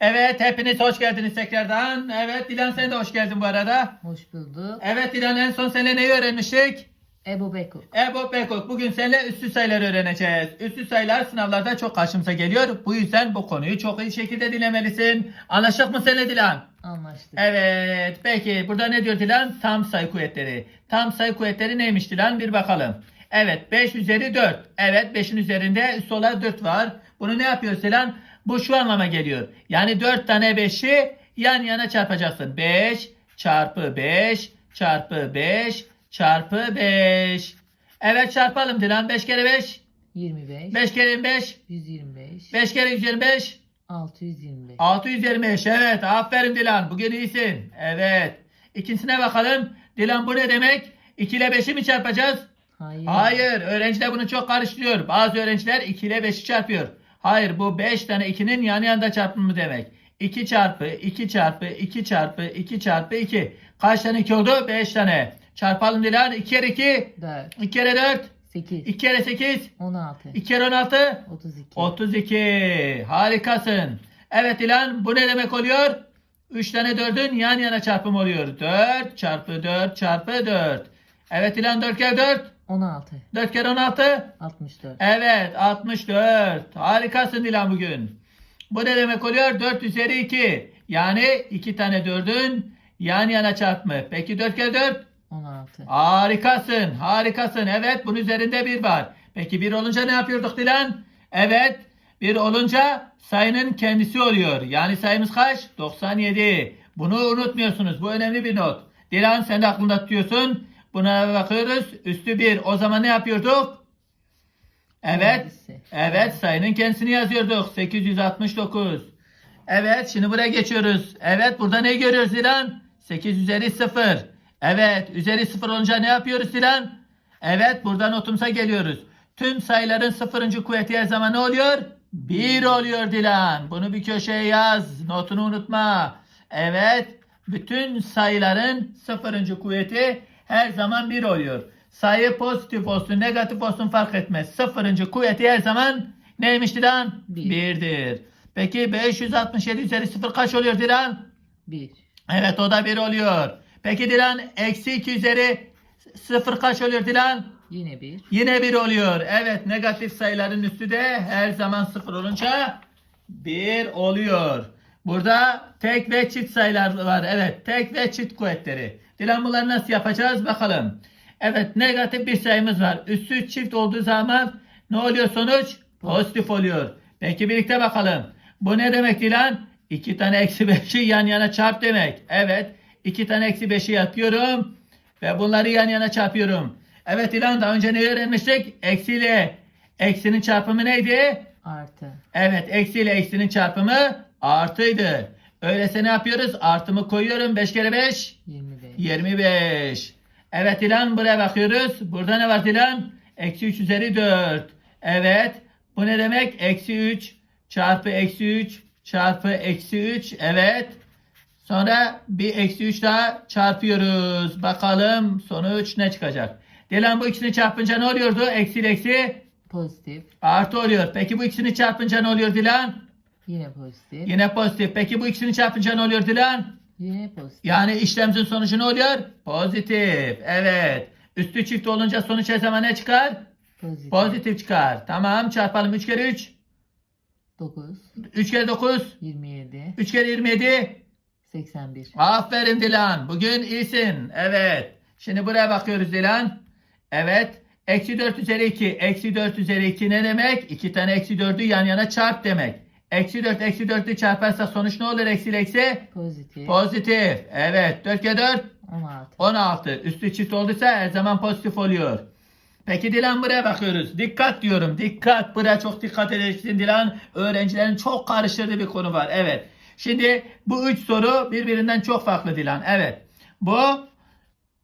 Evet hepiniz hoş geldiniz tekrardan. Evet Dilan sen de hoş geldin bu arada. Hoş bulduk. Evet Dilan en son seninle neyi öğrenmiştik? Ebu Bekuk. Ebo Bekok. Bugün seninle üstü sayıları öğreneceğiz. Üstü sayılar sınavlarda çok karşımıza geliyor. Bu yüzden bu konuyu çok iyi şekilde dinlemelisin. Anlaştık mı seninle Dilan? Anlaştık. Evet. Peki burada ne diyor Dilan? Tam sayı kuvvetleri. Tam sayı kuvvetleri neymiş Dilan? Bir bakalım. Evet 5 üzeri 4. Evet 5'in üzerinde olarak 4 var. Bunu ne yapıyor Dilan? Bu şu anlama geliyor. Yani 4 tane 5'i yan yana çarpacaksın. 5 çarpı 5 çarpı 5 çarpı 5. Evet çarpalım Dilan. 5 kere 5. 25. 5 kere 25. 125. 5 kere 125. 625. 625 evet aferin Dilan bugün iyisin evet İkincisine bakalım Dilan bu ne demek 2 ile 5'i mi çarpacağız Hayır. hayır öğrenciler bunu çok karıştırıyor bazı öğrenciler 2 ile 5'i çarpıyor hayır bu 5 tane 2'nin yan yana çarpımı demek 2 çarpı 2 çarpı 2 çarpı 2 çarpı 2 kaç tane 2 oldu 5 tane çarpalım Dilan 2 kere 2 4. 2 kere 4 8. 2 kere 8 16. 2 kere 16 32. 32. Harikasın. Evet İlan bu ne demek oluyor? 3 tane 4'ün yan yana çarpımı oluyor. 4 çarpı 4 çarpı 4. Evet İlan 4 kere 4. 16. 4 kere 16. 64. Evet 64. Harikasın Dilan bugün. Bu ne demek oluyor? 4 üzeri 2. Yani 2 tane 4'ün yan yana çarpımı. Peki 4 kere 4? 16. Harikasın, harikasın. Evet, bunun üzerinde bir var. Peki bir olunca ne yapıyorduk Dilan? Evet, bir olunca sayının kendisi oluyor. Yani sayımız kaç? 97. Bunu unutmuyorsunuz. Bu önemli bir not. Dilan sen de aklında tutuyorsun. Buna bakıyoruz. Üstü bir. O zaman ne yapıyorduk? Evet. Evet sayının kendisini yazıyorduk. 869. Evet şimdi buraya geçiyoruz. Evet burada ne görüyoruz Dilan? 8 üzeri 0. Evet üzeri 0 olunca ne yapıyoruz Dilan? Evet burada notumuza geliyoruz. Tüm sayıların sıfırıncı kuvveti her zaman ne oluyor? 1 oluyor Dilan. Bunu bir köşeye yaz. Notunu unutma. Evet. Bütün sayıların sıfırıncı kuvveti her zaman 1 oluyor. Sayı pozitif olsun, negatif olsun fark etmez. Sıfırıncı kuvveti her zaman neymiş Dilan? Bir. 1'dir. Peki 567 üzeri 0 kaç oluyor Dilan? 1. Evet o da 1 oluyor. Peki Dilan eksi 2 üzeri 0 kaç oluyor Dilan? Yine 1. Yine 1 oluyor. Evet negatif sayıların üstü de her zaman 0 olunca 1 oluyor. Burada tek ve çift sayılar var. Evet tek ve çift kuvvetleri. Dilan bunları nasıl yapacağız bakalım. Evet negatif bir sayımız var. Üstü çift olduğu zaman ne oluyor sonuç? Pozitif oluyor. Peki birlikte bakalım. Bu ne demek Dilan? 2 tane eksi 5'i yan yana çarp demek. Evet. 2 tane eksi 5'i yapıyorum. Ve bunları yan yana çarpıyorum. Evet İlhan daha önce ne öğrenmiştik? Eksi ile eksinin çarpımı neydi? Artı. Evet eksi ile eksinin çarpımı artıydı. Öyleyse ne yapıyoruz? Artımı koyuyorum. 5 kere 5 25. 25. Evet İlhan buraya bakıyoruz. Burada ne var İlhan? Eksi 3 üzeri 4. Evet. Bu ne demek? Eksi 3 çarpı eksi 3 çarpı eksi 3. Evet. Sonra bir eksi 3 daha çarpıyoruz. Bakalım sonuç ne çıkacak? Dilan bu ikisini çarpınca ne oluyordu? Eksi ile eksi Pozitif. artı oluyor. Peki bu ikisini çarpınca ne oluyor Dilan? Yine pozitif. Yine pozitif. Peki bu ikisini çarpınca ne oluyor Dilan? Yine pozitif. Yani işlemcinin sonucu ne oluyor? Pozitif. Evet. Üstü çift olunca sonuç her zaman ne çıkar? Pozitif. Pozitif çıkar. Tamam çarpalım. 3 kere 3. 9. 3 kere 9. 27. 3 kere 27. 81. Aferin Dilan. Bugün iyisin. Evet. Şimdi buraya bakıyoruz Dilan. Evet. Eksi 4 üzeri 2. Eksi 4 üzeri 2 ne demek? 2 tane eksi 4'ü yan yana çarp demek. Eksi 4 eksi 4'ü çarparsak sonuç ne olur? Eksi eksi? Pozitif. Pozitif. Evet. 4 kere 4. 16. 16. Üstü çift olduysa her zaman pozitif oluyor. Peki Dilan buraya bakıyoruz. Dikkat diyorum. Dikkat. Buraya çok dikkat edeceksin Dilan. Öğrencilerin çok karıştırdığı bir konu var. Evet. Şimdi bu üç soru birbirinden çok farklı Dilan. Evet. Bu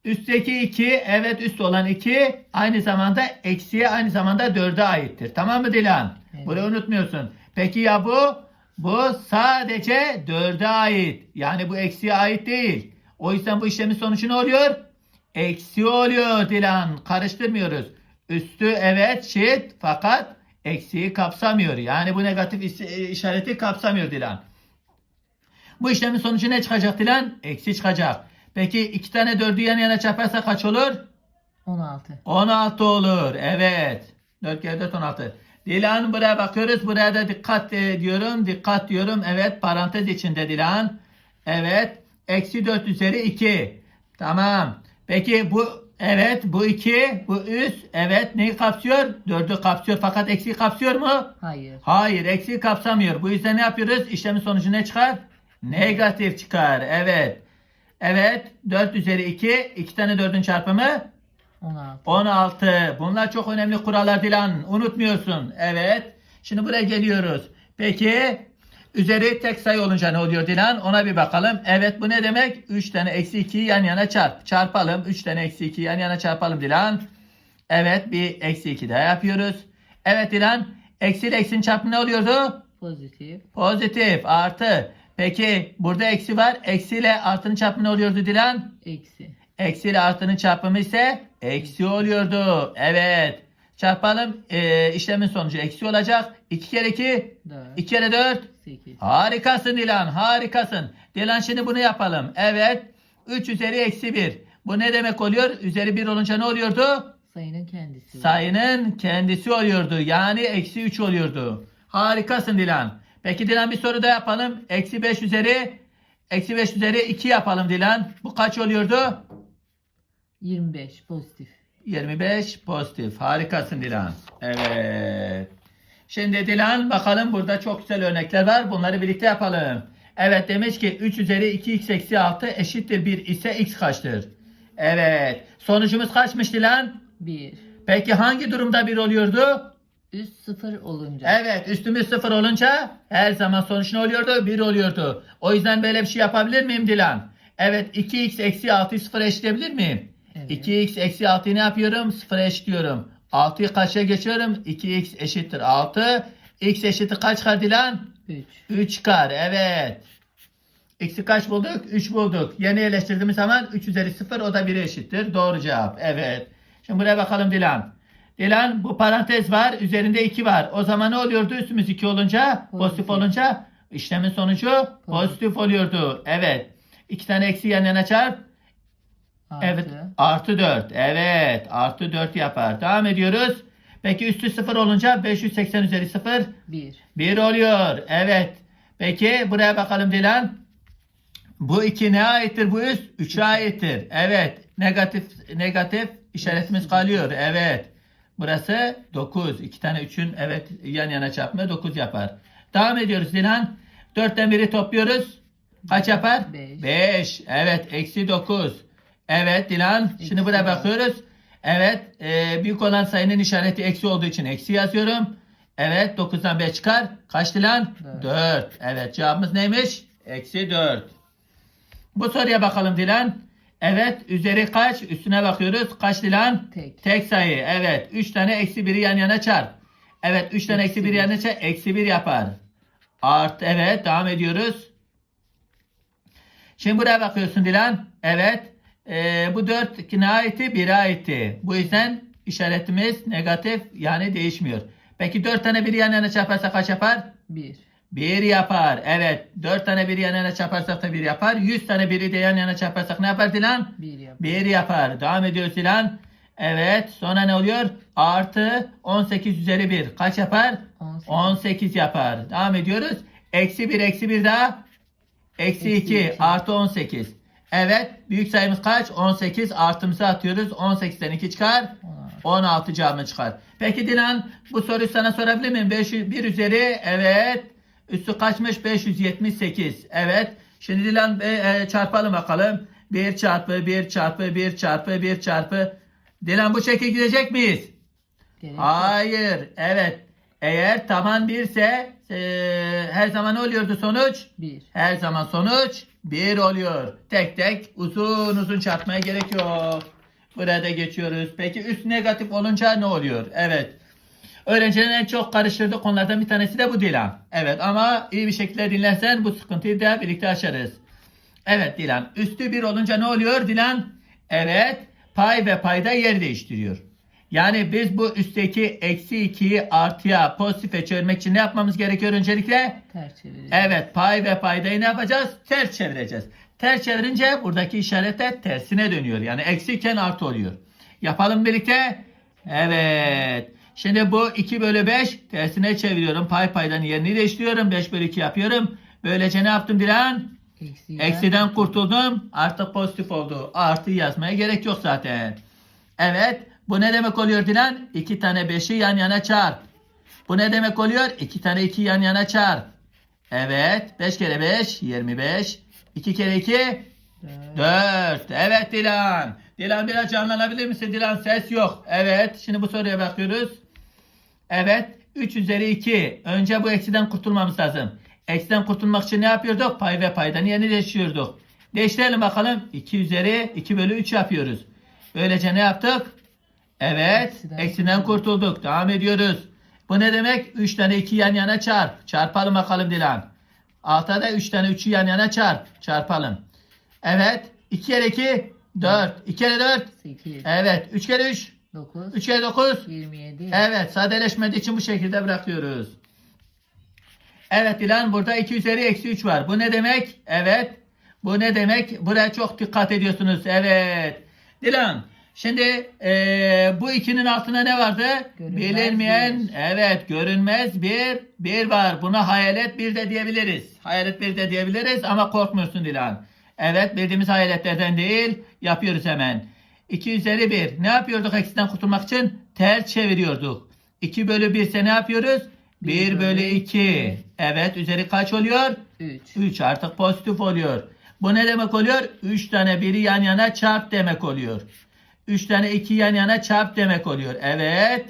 üstteki 2 evet üst olan 2 aynı zamanda eksiye aynı zamanda 4'e aittir. Tamam mı Dilan? Evet. Burayı unutmuyorsun. Peki ya bu? Bu sadece 4'e ait. Yani bu eksiye ait değil. O yüzden bu işlemin sonucu ne oluyor? Eksi oluyor Dilan. Karıştırmıyoruz. Üstü evet çift fakat eksiği kapsamıyor. Yani bu negatif is- işareti kapsamıyor Dilan. Bu işlemin sonucu ne çıkacak Dilan? Eksi çıkacak. Peki iki tane dördü yan yana çarparsa kaç olur? 16. 16 olur. Evet. 4 kere 4 16. Dilan buraya bakıyoruz. Buraya da dikkat e, diyorum. Dikkat diyorum. Evet parantez içinde Dilan. Evet. Eksi 4 üzeri 2. Tamam. Peki bu evet bu 2 bu üst evet neyi kapsıyor? 4'ü kapsıyor fakat eksi kapsıyor mu? Hayır. Hayır eksi kapsamıyor. Bu yüzden ne yapıyoruz? İşlemin sonucu ne çıkar? Negatif çıkar. Evet. Evet. 4 üzeri 2. 2 tane 4'ün çarpımı 16. 16. Bunlar çok önemli kurallar Dilan. Unutmuyorsun. Evet. Şimdi buraya geliyoruz. Peki üzeri tek sayı olunca ne oluyor Dilan? Ona bir bakalım. Evet bu ne demek? 3 tane eksi 2'yi yan yana çarp. Çarpalım. 3 tane eksi 2'yi yan yana çarpalım Dilan. Evet bir eksi 2 daha yapıyoruz. Evet Dilan. Eksi ile eksinin çarpımı ne oluyordu? Pozitif. Pozitif. Artı. Peki burada eksi var. Eksi ile artının çarpımı ne oluyordu Dilan? Eksi. Eksi ile artının çarpımı ise eksi oluyordu. Evet. Çarpalım. Ee, işlemin sonucu eksi olacak. 2 kere 2. 4. 2 kere 4. 8. Harikasın Dilan. Harikasın. Dilan şimdi bunu yapalım. Evet. 3 üzeri eksi 1. Bu ne demek oluyor? Üzeri 1 olunca ne oluyordu? Sayının kendisi. Sayının kendisi oluyordu. Yani eksi 3 oluyordu. Harikasın Dilan. Peki Dilan bir soru da yapalım. Eksi 5 üzeri Eksi 5 üzeri 2 yapalım Dilan. Bu kaç oluyordu? 25. Pozitif. 25 pozitif. Harikasın Dilan. Evet. Şimdi Dilan bakalım burada çok güzel örnekler var. Bunları birlikte yapalım. Evet demiş ki 3 üzeri 2x eksi 6 eşittir 1 ise x kaçtır? Evet. Sonucumuz kaçmış Dilan? 1. Peki hangi durumda 1 oluyordu? Üst 0 olunca. Evet üstümüz 0 olunca her zaman sonuç ne oluyordu? 1 oluyordu. O yüzden böyle bir şey yapabilir miyim Dilan? Evet 2x eksi 6'yı 0'a eşitleyebilir miyim? Evet. 2x eksi 6'yı ne yapıyorum? 0'a eşitliyorum. 6'yı kaça geçiyorum? 2x eşittir 6. x eşittir kaç çıkar Dilan? 3. 3 çıkar. Evet. X'i kaç bulduk? 3 bulduk. Yeni yerleştirdiğimiz zaman 3 üzeri 0 o da 1'e eşittir. Doğru cevap. Evet. Şimdi buraya bakalım Dilan. Dilan bu parantez var. Üzerinde 2 var. O zaman ne oluyordu? Üstümüz 2 olunca, pozitif, Pozitif. olunca işlemin sonucu pozitif oluyordu. Evet. 2 tane eksi yan yana çarp. Artı. Evet. Artı 4. Evet. Artı 4 yapar. Devam ediyoruz. Peki üstü 0 olunca 580 üzeri 0 1. 1 oluyor. Evet. Peki buraya bakalım Dilan. Bu 2 ne aittir bu üst? 3'e aittir. Evet. Negatif negatif işaretimiz kalıyor. Evet. Burası 9. 2 tane 3'ün evet yan yana çarpımı 9 yapar. Devam ediyoruz Dilan. 4'ten 1'i topluyoruz. Kaç yapar? Beş. 5. Evet. Eksi 9. Evet Dilan. Şimdi Eksi buraya dört. bakıyoruz. Evet. e, büyük olan sayının işareti eksi olduğu için eksi yazıyorum. Evet 9'dan 5 çıkar. Kaç Dilan? Dört. 4. Evet cevabımız neymiş? Eksi 4. Bu soruya bakalım Dilan. Evet üzeri kaç? Üstüne bakıyoruz. Kaç Dilan? Tek. Tek sayı. Evet. 3 tane eksi 1'i yan yana çarp. Evet 3 tane eksi Eksi 1'i yan yana çarp. Eksi 1 yapar. Art. Evet devam ediyoruz. Şimdi buraya bakıyorsun Dilan. Evet. Ee, bu 4 kime aitti? 1'e aitti. Bu yüzden işaretimiz negatif yani değişmiyor. Peki 4 tane 1'i yan yana çarparsa kaç yapar? 1. 1 yapar. Evet. 4 tane 1'i yan yana çarparsak da 1 yapar. 100 tane 1'i de yan yana çarparsak ne yapar Dilan? 1 yap. 1 yapar. Devam ediyoruz Dilan. Evet. Sonra ne oluyor? Artı 18 üzeri 1. Kaç yapar? 18. 18 yapar. Devam ediyoruz. Eksi 1 eksi 1 daha. Eksi Eksi 2 iki. artı 18. Evet. Büyük sayımız kaç? 18. Artımızı atıyoruz. 18'den 2 çıkar. 16. 16 cevabı çıkar. Peki Dilan bu soruyu sana sorabilir miyim? 5, 1 üzeri evet. Üstü kaçmış? 578. Evet. Şimdi Dilan e, çarpalım bakalım. 1 çarpı 1 çarpı 1 çarpı 1 çarpı. Dilan bu şekil gidecek miyiz? Gerek yok. Hayır. Evet. Eğer taban 1 ise e, her zaman ne oluyordu sonuç? 1. Her zaman sonuç 1 oluyor. Tek tek uzun uzun çarpmaya gerek yok. Burada geçiyoruz. Peki üst negatif olunca ne oluyor? Evet. Öğrencilerin en çok karıştırdığı konulardan bir tanesi de bu Dilan. Evet ama iyi bir şekilde dinlersen bu sıkıntıyı da birlikte aşarız. Evet Dilan. Üstü 1 olunca ne oluyor Dilan? Evet. Pay ve payda yer değiştiriyor. Yani biz bu üstteki eksi 2'yi artıya pozitife çevirmek için ne yapmamız gerekiyor öncelikle? Ters çevireceğiz. Evet pay ve paydayı ne yapacağız? Ters çevireceğiz. Ters çevirince buradaki işaret de tersine dönüyor. Yani eksiyken artı oluyor. Yapalım birlikte. Evet. Şimdi bu 2 bölü 5 tersine çeviriyorum. Pay paydanın yerini değiştiriyorum. 5 bölü 2 yapıyorum. Böylece ne yaptım Dilan? Eksiden. Eksiden kurtuldum. Artık pozitif oldu. Artı yazmaya gerek yok zaten. Evet. Bu ne demek oluyor Dilan? 2 tane 5'i yan yana çarp. Bu ne demek oluyor? 2 tane 2 yan yana çarp. Evet. 5 kere 5 25. 2 kere 2 Dört. 4. Evet Dilan. Dilan biraz canlanabilir misin? Dilan ses yok. Evet. Şimdi bu soruya bakıyoruz. Evet. 3 üzeri 2. Önce bu eksiden kurtulmamız lazım. Eksiden kurtulmak için ne yapıyorduk? Pay ve paydanın yerini değiştiriyorduk. Değiştirelim bakalım. 2 üzeri 2 bölü 3 yapıyoruz. Böylece ne yaptık? Evet. Eksiden Eksiden kurtulduk. Devam ediyoruz. Bu ne demek? 3 tane 2 yan yana çarp. Çarpalım bakalım Dilan. Altta da 3 tane 3'ü yan yana çarp. Çarpalım. Evet. 2 kere 2 4. 2 kere 4 Sekiz. Evet. 3 kere 3 Dokuz. 3 kere 9 Yirmi yedi. Evet. Sadeleşmediği için bu şekilde bırakıyoruz. Evet Dilan burada 2 üzeri eksi 3 var. Bu ne demek? Evet. Bu ne demek? Buraya çok dikkat ediyorsunuz. Evet. Dilan şimdi eee, bu ikinin altına ne vardı? Görünmez Bilinmeyen bir. evet görünmez bir bir var. Buna hayalet bir de diyebiliriz. Hayalet bir de diyebiliriz ama korkmuyorsun Dilan. Evet bildiğimiz hayaletlerden değil yapıyoruz hemen. 2 üzeri 1. Ne yapıyorduk eksiden kurtulmak için? Ters çeviriyorduk. 2 bölü 1 ise ne yapıyoruz? 1 Bir bölü bölü 2. Evet üzeri kaç oluyor? Üç. 3 artık pozitif oluyor. Bu ne demek oluyor? 3 tane biri yan yana çarp demek oluyor. 3 tane 2 yan yana çarp demek oluyor. Evet.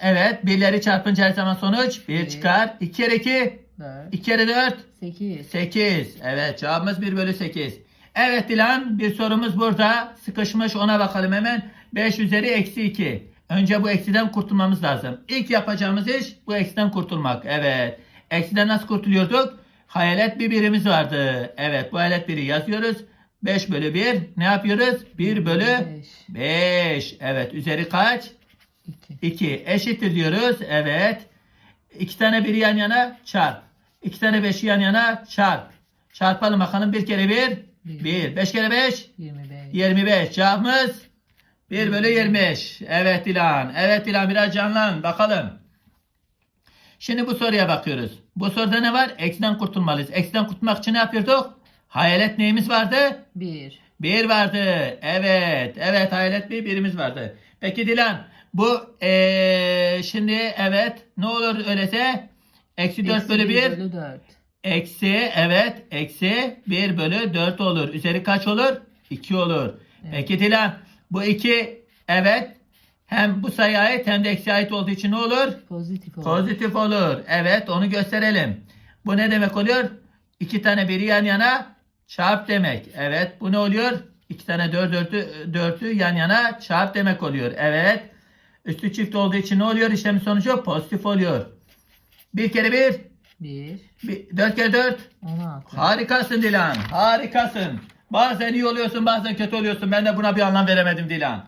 Evet. Birleri çarpınca her zaman sonuç 1 Bir. çıkar. 2 kere 2. Dört. 2 kere 4. Sekiz. 8. Evet cevabımız 1 bölü 8. Evet Dilan bir sorumuz burada. Sıkışmış ona bakalım hemen. 5 üzeri eksi 2. Önce bu eksiden kurtulmamız lazım. İlk yapacağımız iş bu eksiden kurtulmak. Evet. Eksiden nasıl kurtuluyorduk? Hayalet bir birimiz vardı. Evet bu hayalet biri yazıyoruz. 5 bölü 1 ne yapıyoruz? 1 bölü Beş. 5. Evet üzeri kaç? İki. 2 eşittir diyoruz. Evet. 2 tane biri yan yana çarp. 2 tane 5'i yan yana çarp. Çarpalım bakalım. 1 kere 1 Bir. 1. 5 kere 5 Yirmi beş. 25. Cevabımız 1 bölü 25. Evet Dilan. Evet Dilan biraz canlan. Bakalım. Şimdi bu soruya bakıyoruz. Bu soruda ne var? Eksiden kurtulmalıyız. Eksiden kurtulmak için ne yapıyorduk? Hayalet neyimiz vardı? Bir. Bir vardı. Evet. Evet hayalet bir birimiz vardı. Peki Dilan bu eee, şimdi evet ne olur öylese? Eksi 4 Eksi bölü 1. bölü dört. Eksi evet eksi 1 bölü 4 olur. Üzeri kaç olur? 2 olur. Evet. Peki Dilan bu 2 evet hem bu sayı ait hem de eksi ait olduğu için ne olur? Pozitif olur. Pozitif olur. Evet onu gösterelim. Bu ne demek oluyor? İki tane biri yan yana çarp demek. Evet bu ne oluyor? İki tane dört dörtü, dörtü yan yana çarp demek oluyor. Evet. Üstü çift olduğu için ne oluyor? İşlemin sonucu pozitif oluyor. Bir kere bir, Bir. bir dört kere dört. On altı. Harikasın Dilan. Harikasın. Bazen iyi oluyorsun bazen kötü oluyorsun. Ben de buna bir anlam veremedim Dilan.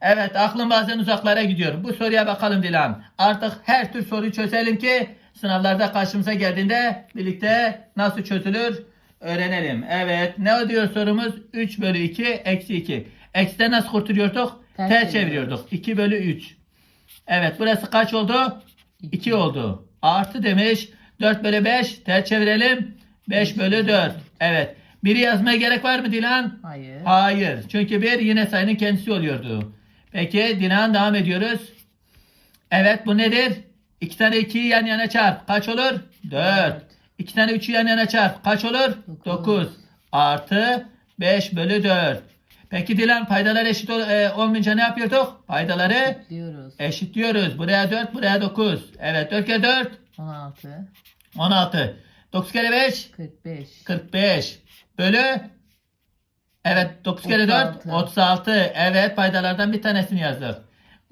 Evet aklım bazen uzaklara gidiyor. Bu soruya bakalım Dilan. Artık her tür soruyu çözelim ki sınavlarda karşımıza geldiğinde birlikte nasıl çözülür öğrenelim. Evet ne diyor sorumuz? 3 bölü 2 eksi 2. Eksiden nasıl kurtuluyorduk? Ters Ters, çeviriyorduk. çeviriyorduk. 2 bölü 3. Evet burası kaç oldu? 2 oldu. Artı demiş. 4 bölü 5 ters çevirelim. 5 bölü 4. Evet. Biri yazmaya gerek var mı Dilan? Hayır. Hayır. Çünkü bir yine sayının kendisi oluyordu. Peki Dilan devam ediyoruz. Evet bu nedir? 2 tane 2'yi yan yana çarp. Kaç olur? 4. Dört. 2 tane 3'ü yan yana çarp. Kaç olur? Dokuz. 9. Artı 5 bölü 4. Peki Dilan paydalar eşit ol- e, olmayınca ne yapıyorduk? Paydaları Diyoruz. eşitliyoruz. Buraya 4, buraya 9. Evet 4 kere 4, On altı. 16. 9 kere 5, Kırk beş. 45. Bölü Evet 9 kere 4 36. 36. Evet paydalardan bir tanesini yazdık.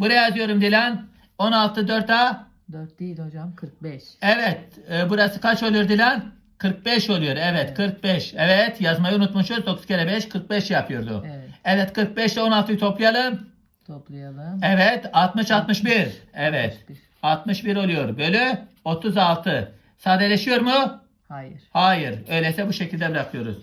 Buraya yazıyorum Dilan. 16 4A. Dört değil hocam. Kırk beş. Evet e, burası kaç oluyor Dilan? 45 oluyor. Evet, Evet. 45. Evet yazmayı unutmuşuz. 9 kere 5 45 yapıyordu. Evet. Evet 45 ile 16'yı toplayalım. Toplayalım. Evet 60 61. Evet. 61. 61 oluyor. Bölü 36. Sadeleşiyor mu? Hayır. Hayır. Öyleyse bu şekilde bırakıyoruz.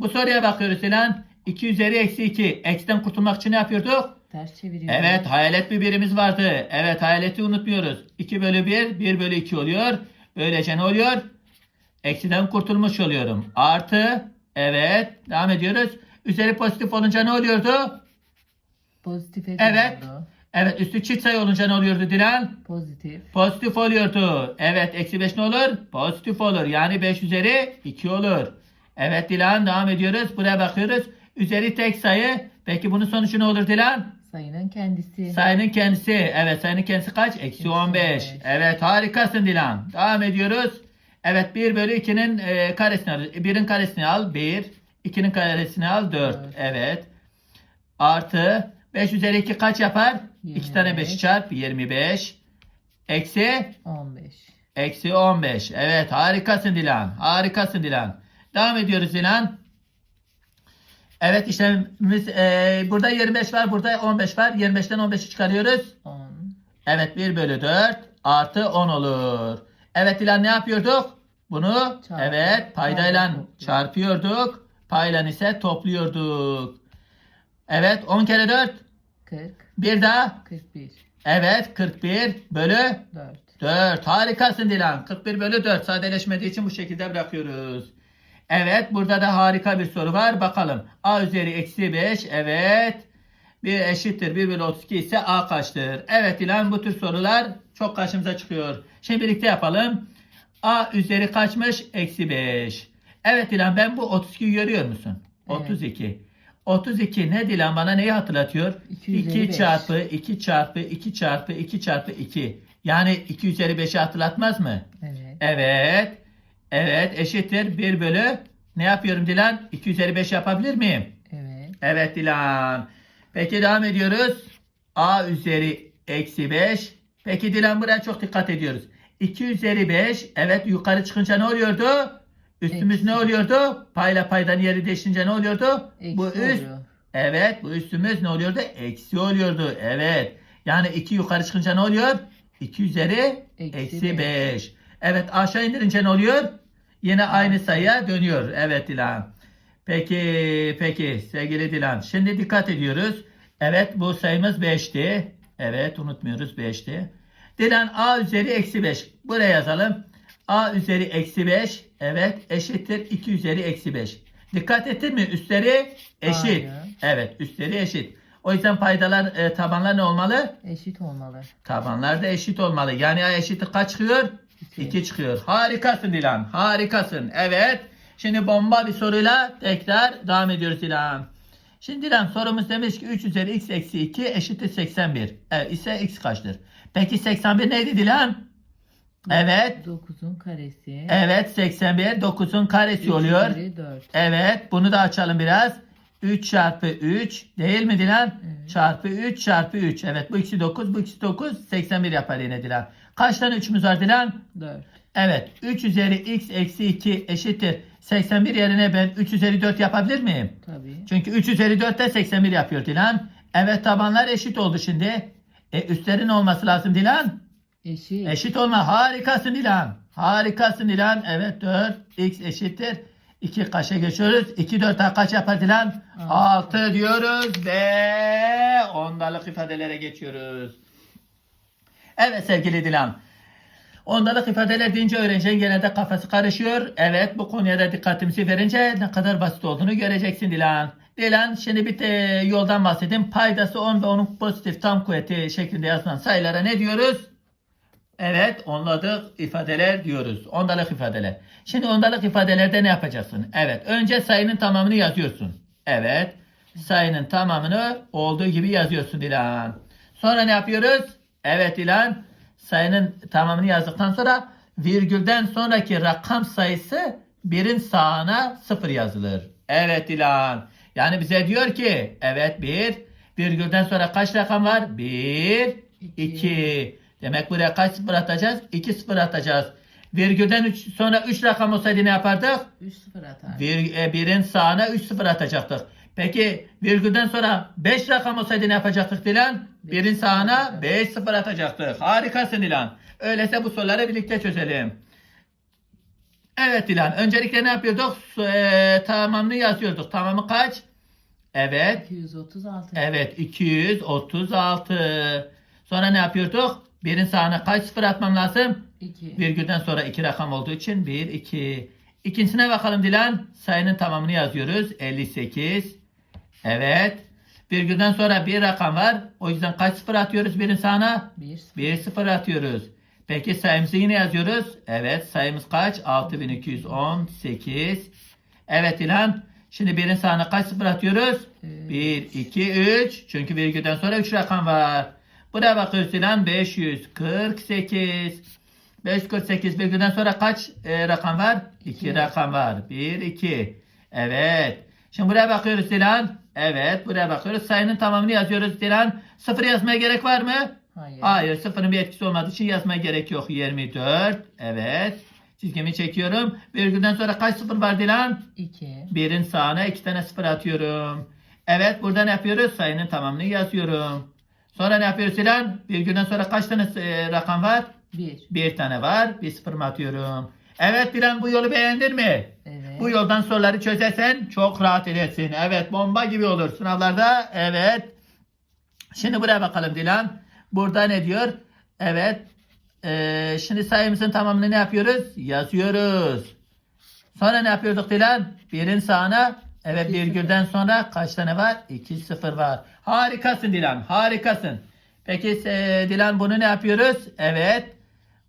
Bu soruya bakıyoruz Sinan. 2 üzeri eksi 2. Eksiden kurtulmak için ne yapıyorduk? Ters çeviriyoruz. Evet hayalet bir birimiz vardı. Evet hayaleti unutmuyoruz. 2 bölü 1 1 bölü 2 oluyor. Böylece ne oluyor? Eksiden kurtulmuş oluyorum. Artı evet devam ediyoruz. Üzeri pozitif olunca ne oluyordu? Pozitife Evet. dönüyordu. Evet üstü çift sayı olunca ne oluyordu Dilan? Pozitif. Pozitif oluyordu. Evet eksi 5 ne olur? Pozitif olur. Yani 5 üzeri 2 olur. Evet Dilan devam ediyoruz. Buraya bakıyoruz. Üzeri tek sayı. Peki bunun sonucu ne olur Dilan? Sayının kendisi. Sayının kendisi. Evet sayının kendisi kaç? Eksi Eksi 15. 15. Evet harikasın Dilan. Devam ediyoruz. Evet 1 bölü 2'nin e, karesini al. 1'in karesini al. 1. 2'nin karesini al. 4. Dört. Evet. Artı 5 üzeri 2 kaç yapar? 2 tane 5 25. çarp 25. Eksi 15. Eksi 15. Evet harikasın Dilan. Harikasın Dilan. Devam ediyoruz Dilan. Evet işlemimiz e, burada 25 var. Burada 15 var. 25'ten 15'i çıkarıyoruz. 10. Evet 1 bölü 4 artı 10 olur. Evet Dilan ne yapıyorduk? Bunu Çarpı. evet paydayla çarpıyorduk. Payla ise topluyorduk. Evet 10 kere 4. 40. Bir daha. 41. Evet 41 bölü 4. 4. Harikasın Dilan. 41 bölü 4 sadeleşmediği için bu şekilde bırakıyoruz. Evet burada da harika bir soru var. Bakalım. A üzeri eksi 5. Evet. Bir eşittir 1 bölü 32 ise A kaçtır? Evet Dilan bu tür sorular çok karşımıza çıkıyor. Şimdi birlikte yapalım. A üzeri kaçmış? Eksi 5. Evet Dilan ben bu 32'yi görüyor musun? Evet. 32. 32 ne Dilan bana neyi hatırlatıyor? 2 üzeri 2 beş. çarpı 2 çarpı 2 çarpı 2 çarpı 2. Yani 2 üzeri 5'i hatırlatmaz mı? Evet. Evet. Evet eşittir 1 bölü ne yapıyorum Dilan? 2 üzeri 5 yapabilir miyim? Evet. Evet Dilan. Peki devam ediyoruz. A üzeri eksi 5. Peki Dilan buraya çok dikkat ediyoruz. 2 üzeri 5. Evet yukarı çıkınca ne oluyordu? Üstümüz Eksi. ne oluyordu? Payla paydan yeri değişince ne oluyordu? Eksi bu üst oluyor. Evet bu üstümüz ne oluyordu? Eksi oluyordu. Evet. Yani 2 yukarı çıkınca ne oluyor? 2 üzeri Eksi eksi beş. 5. Evet aşağı indirince ne oluyor? Yine aynı sayıya dönüyor. Evet Dilan. Peki peki sevgili Dilan. Şimdi dikkat ediyoruz. Evet bu sayımız 5'ti. Evet unutmuyoruz 5'ti. Dilan A üzeri eksi 5. Buraya yazalım. A üzeri eksi 5. Evet eşittir 2 üzeri eksi 5. Dikkat ettin mi? Üstleri eşit. Hayır. Evet üstleri eşit. O yüzden paydalar e, tabanlar ne olmalı? Eşit olmalı. Tabanlar da eşit olmalı. Yani A eşittir kaç çıkıyor? İki. 2 çıkıyor. Harikasın Dilan. Harikasın. Evet. Şimdi bomba bir soruyla tekrar devam ediyoruz Dilan. Şimdi Dilan sorumuz demiş ki 3 üzeri x eksi 2 eşittir 81. Evet ise x kaçtır? Peki 81 neydi Dilan? Evet. 9'un karesi. Evet 81 9'un karesi Üç oluyor. üzeri 4. Evet bunu da açalım biraz. 3 çarpı 3 değil mi Dilan? Evet. Çarpı 3 çarpı 3. Evet bu ikisi 9 bu ikisi 9 81 yapar yine Dilan. Kaç tane 3'ümüz var Dilan? 4. Evet 3 üzeri x eksi 2 eşittir. 81 yerine ben 3 üzeri 4 yapabilir miyim? Tabii. Çünkü 3 üzeri 4 de 81 yapıyor Dilan. Evet tabanlar eşit oldu şimdi. E üstlerin olması lazım Dilan. Eşit. Eşit olma. Harikasın Dilan. Harikasın Dilan. Evet 4 x eşittir. 2 kaça geçiyoruz? 2 4 daha kaç yapar Dilan? Altı. 6 diyoruz ve ondalık ifadelere geçiyoruz. Evet sevgili Dilan. Ondalık ifadeler deyince öğrencinin genelde kafası karışıyor. Evet bu konuya da dikkatimizi verince ne kadar basit olduğunu göreceksin Dilan. Dilan şimdi bir de yoldan bahsedeyim. Paydası 10 ve onun pozitif tam kuvveti şeklinde yazılan sayılara ne diyoruz? Evet, onladık ifadeler diyoruz. Ondalık ifadeler. Şimdi ondalık ifadelerde ne yapacaksın? Evet, önce sayının tamamını yazıyorsun. Evet, sayının tamamını olduğu gibi yazıyorsun Dilan. Sonra ne yapıyoruz? Evet Dilan, sayının tamamını yazdıktan sonra virgülden sonraki rakam sayısı birin sağına sıfır yazılır. Evet Dilan. Yani bize diyor ki, evet bir, virgülden sonra kaç rakam var? Bir, İki. iki. Demek buraya kaç sıfır atacağız? 2 sıfır atacağız. Virgülden üç, sonra 3 rakam olsaydı ne yapardık? 3 0 atar. Bir, e, birin sağına 3 sıfır atacaktık. Peki virgülden sonra 5 rakam olsaydı ne yapacaktık Dilan? Birin sağına atacaktık. 5 sıfır atacaktık. Harikasın Dilan. Öyleyse bu soruları birlikte çözelim. Evet Dilan. Öncelikle ne yapıyorduk? Eee tamamını yazıyorduk. Tamamı kaç? Evet. 236. Evet 236. Sonra ne yapıyorduk? Birin sağına kaç sıfır atmam lazım? 2. Virgülden sonra iki rakam olduğu için 1, 2. İkincisine bakalım Dilan. Sayının tamamını yazıyoruz. 58. Evet. Virgülden sonra bir rakam var. O yüzden kaç sıfır atıyoruz birin sağına? 1. 1 sıfır atıyoruz. Peki sayımızı yine yazıyoruz. Evet sayımız kaç? 6218. Evet İlhan. Şimdi birin sağına kaç sıfır atıyoruz? 1, 2, 3. Çünkü virgülden sonra 3 rakam var. Buraya bakıyoruz İlhan. 548. 548 virgülden sonra kaç e, rakam var? 2 İki. rakam var. 1, 2. Evet. Şimdi buraya bakıyoruz Dilan. Evet buraya bakıyoruz. Sayının tamamını yazıyoruz Dilan. Sıfır yazmaya gerek var mı? Hayır. Hayır sıfırın bir etkisi olmadığı için yazmaya gerek yok. 24. Evet. Çizgimi çekiyorum. Virgülden sonra kaç sıfır var Dilan? 2. Birin sağına iki tane sıfır atıyorum. Evet burada ne yapıyoruz? Sayının tamamını yazıyorum. Sonra ne yapıyoruz Dilan? Virgülden sonra kaç tane e, rakam var? 1. Bir tane var. Bir sıfırımı atıyorum. Evet Dilan bu yolu beğendin mi? Evet. Bu yoldan soruları çözersen çok rahat edersin. Evet bomba gibi olur sınavlarda. Evet. Şimdi buraya bakalım Dilan. Burada ne diyor? Evet. Ee, şimdi sayımızın tamamını ne yapıyoruz? Yazıyoruz. Sonra ne yapıyorduk Dilan? Birin sağına. Evet İki virgülden sonra kaç tane var? 2 sıfır var. Harikasın Dilan. Harikasın. Peki e, Dilan bunu ne yapıyoruz? Evet.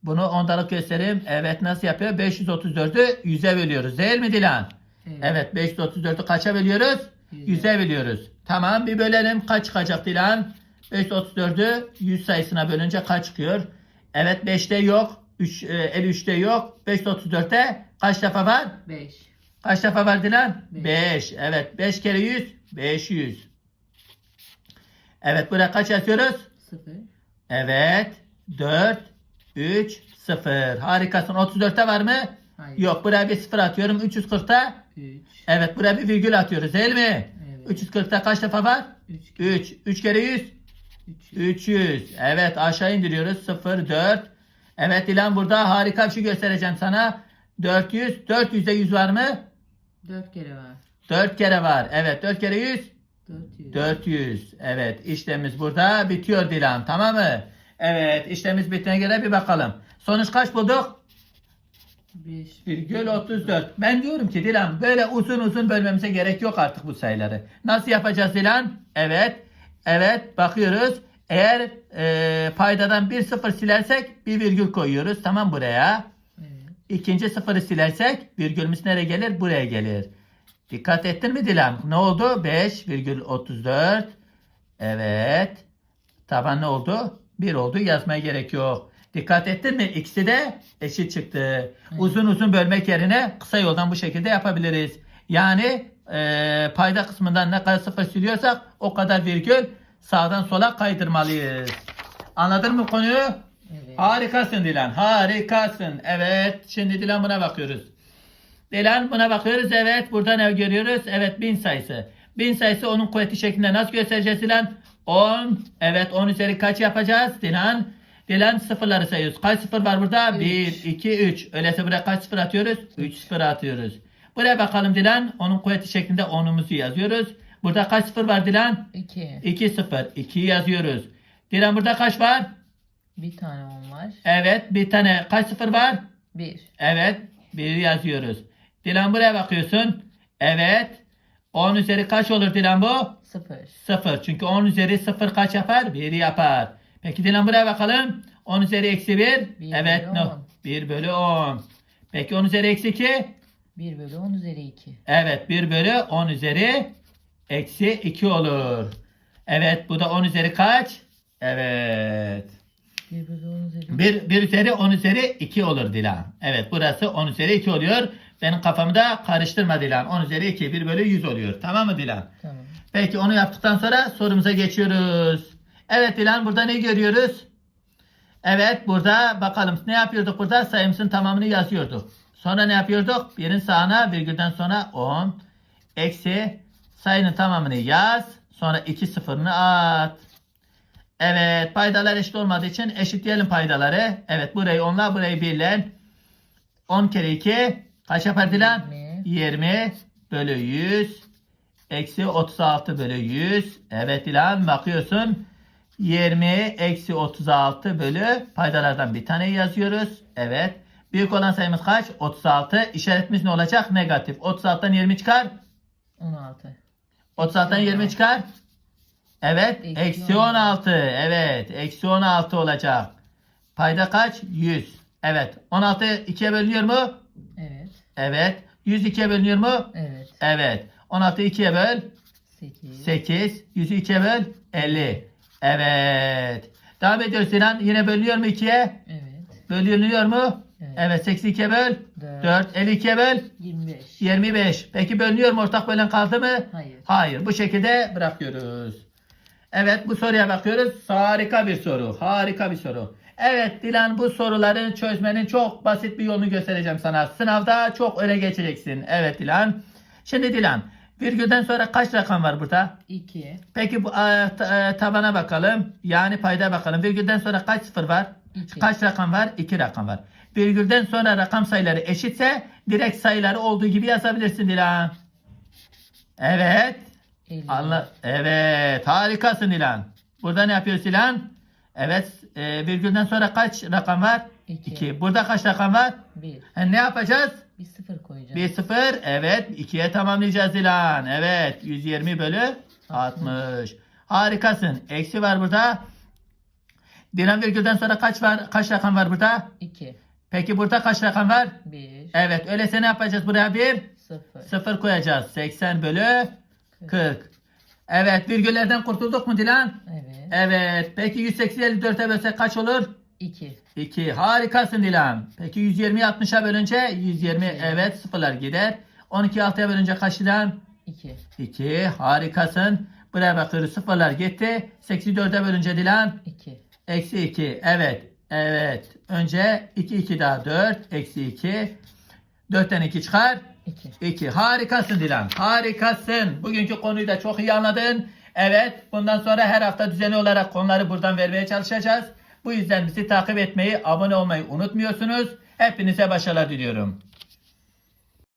Bunu ondalık göstereyim. Evet nasıl yapıyor? 534'ü 100'e bölüyoruz değil mi Dilan? Evet 534'ü kaça bölüyoruz? Yüze. 100'e bölüyoruz. Tamam bir bölelim. Kaç çıkacak Dilan? 534'ü 100 sayısına bölünce kaç çıkıyor? Evet 5'te yok. 3, e, 53'te yok. 534'te kaç defa var? 5. Kaç defa var Dilan? Beş. 5. Evet 5 kere 100 500. Evet buraya kaç yazıyoruz? 0. Evet 4 3 0. Harikasın. 34'te var mı? Hayır. Yok buraya bir 0 atıyorum. 340'ta 3. Evet buraya bir virgül atıyoruz değil mi? Evet. 340'ta kaç defa var? 3. 3. 3 kere 100? 3. 300. Evet aşağı indiriyoruz. 0, 4. Evet İlhan burada harika bir şey göstereceğim sana. 400. 400'de 100 var mı? 4 kere var. 4 kere var. Evet 4 kere 100? 400. 400. Evet işlemimiz burada bitiyor Dilan. Tamam mı? Evet işlemimiz bittiğine göre bir bakalım. Sonuç kaç bulduk? 5. Virgül 34. Ben diyorum ki Dilan böyle uzun uzun bölmemize gerek yok artık bu sayıları. Nasıl yapacağız Dilan? Evet. Evet bakıyoruz. Eğer e, paydadan bir sıfır silersek bir virgül koyuyoruz. Tamam buraya. Evet. İkinci sıfırı silersek virgülümüz nereye gelir? Buraya gelir. Dikkat ettin mi Dilan? Ne oldu? 5,34. Evet. Taban ne oldu? 1 oldu. Yazmaya gerek yok. Dikkat ettin mi? İkisi de eşit çıktı. Uzun uzun bölmek yerine kısa yoldan bu şekilde yapabiliriz. Yani eee, payda kısmından ne kadar sıfır siliyorsak o kadar virgül sağdan sola kaydırmalıyız. Anladın mı konuyu? Evet. Harikasın Dilan. Harikasın. Evet. Şimdi Dilan buna bakıyoruz. Dilan buna bakıyoruz. Evet. Burada ne görüyoruz? Evet. Bin sayısı. Bin sayısı onun kuvveti şeklinde nasıl göstereceğiz Dilan? 10. Evet. 10 üzeri kaç yapacağız Dilan? Dilan sıfırları sayıyoruz. Kaç sıfır var burada? Üç. 1, 2, 3. Öyleyse buraya kaç sıfır atıyoruz? 3 sıfır atıyoruz. Buraya bakalım Dilan. Onun kuvveti şeklinde 10'umuzu yazıyoruz. Burada kaç sıfır var Dilan? 2. 2 sıfır. 2'yi yazıyoruz. Dilan burada kaç var? Bir tane 10 var. Evet bir tane kaç sıfır var? 1. Evet bir yazıyoruz. Dilan buraya bakıyorsun. Evet. 10 üzeri kaç olur Dilan bu? 0. 0. Çünkü 10 üzeri 0 kaç yapar? 1 yapar. Peki Dilan buraya bakalım. 10 üzeri eksi 1. Bir Evet. bölü No. on. 1 bölü 10. Peki 10 üzeri eksi 2. 1 bölü 10 üzeri 2. Evet 1 bölü 10 üzeri eksi 2 olur. Evet bu da 10 üzeri kaç? Evet. 1 bölü 10 üzeri 1, 1 üzeri 10 üzeri 2 olur Dilan. Evet burası 10 üzeri 2 oluyor. Benim kafamı da karıştırma Dilan. 10 üzeri 2 1 bölü 100 oluyor. Tamam mı Dilan? Tamam. Peki onu yaptıktan sonra sorumuza geçiyoruz. Evet Dilan burada ne görüyoruz? Evet burada bakalım ne yapıyorduk burada? Sayımızın tamamını yazıyorduk. Sonra ne yapıyorduk? Birin sağına virgülden sonra 10 eksi Sayının tamamını yaz. Sonra iki sıfırını at. Evet paydalar eşit olmadığı için eşitleyelim paydaları. Evet burayı onla burayı birle. 10 kere 2 kaç yapar Dilan? 20. 20 bölü 100 eksi 36 bölü 100. Evet Dilan bakıyorsun. 20 eksi 36 bölü paydalardan bir tane yazıyoruz. Evet. Büyük olan sayımız kaç? 36. İşaretimiz ne olacak? Negatif. 36'dan 20 çıkar. 16. 36'dan 20 çıkar. Evet. Eksi Eksi 16. Evet. Eksi 16 olacak. Payda kaç? 100. Evet. 16 2'ye bölünüyor mu? Evet. Evet. 100 2'ye bölünüyor mu? Evet. Evet. 16 2'ye böl. 8. 8. 100'ü 2'ye böl. 50. Evet. Devam ediyoruz Sinan. Yine bölünüyor mu 2'ye? Evet. Bölünüyor mu? Evet. Evet. 8 2'ye böl. 4. 4. 50 2'ye böl. 25. 25. Peki bölünüyor mu? Ortak bölen kaldı mı? Hayır. Hayır. Bu şekilde bırakıyoruz. Evet bu soruya bakıyoruz. Harika bir soru. Harika bir soru. Evet Dilan bu soruları çözmenin çok basit bir yolunu göstereceğim sana. Sınavda çok öne geçeceksin. Evet Dilan. Şimdi Dilan virgülden sonra kaç rakam var burada? 2. Peki bu e, ta- e, tabana bakalım. Yani payda bakalım. Virgülden sonra kaç sıfır var? İki. Kaç rakam var? 2 rakam var. Virgülden sonra rakam sayıları eşitse direkt sayıları olduğu gibi yazabilirsin Dilan. Evet. 50. Anla evet harikasın Dilan. Burada ne yapıyoruz Dilan? Evet e, virgülden sonra kaç rakam var? İki. 2. Burada kaç rakam var? 1. E, ne yapacağız? Bir sıfır koyacağım. 1 0 evet 2'ye tamamlayacağız Dilan. Evet 120 bölü 60. Harikasın. Eksi var burada. Dilan virgülden sonra kaç var? Kaç rakam var burada? 2. Peki burada kaç rakam var? 1. Evet öyleyse ne yapacağız buraya 1? 0. 0 koyacağız. 80 bölü 40. Evet virgüllerden kurtulduk mu Dilan? Evet. Evet. Peki 180 54'e bölsek kaç olur? 2. 2. Harikasın Dilan. Peki 120'yi 60'a bölünce 120 evet sıfırlar gider. 12'yi 6'ya bölünce kaç Dilan? 2. 2. Harikasın. Buraya bakıyoruz sıfırlar gitti. 84'e bölünce Dilan 2. eksi 2. Evet. Evet. Önce 2 2 daha 4 eksi 2. 4'ten 2 çıkar. 2. 2. Harikasın Dilan. Harikasın. Bugünkü konuyu da çok iyi anladın. Evet. Bundan sonra her hafta düzenli olarak konuları buradan vermeye çalışacağız. Bu yüzden bizi takip etmeyi, abone olmayı unutmuyorsunuz. Hepinize başarılar diliyorum.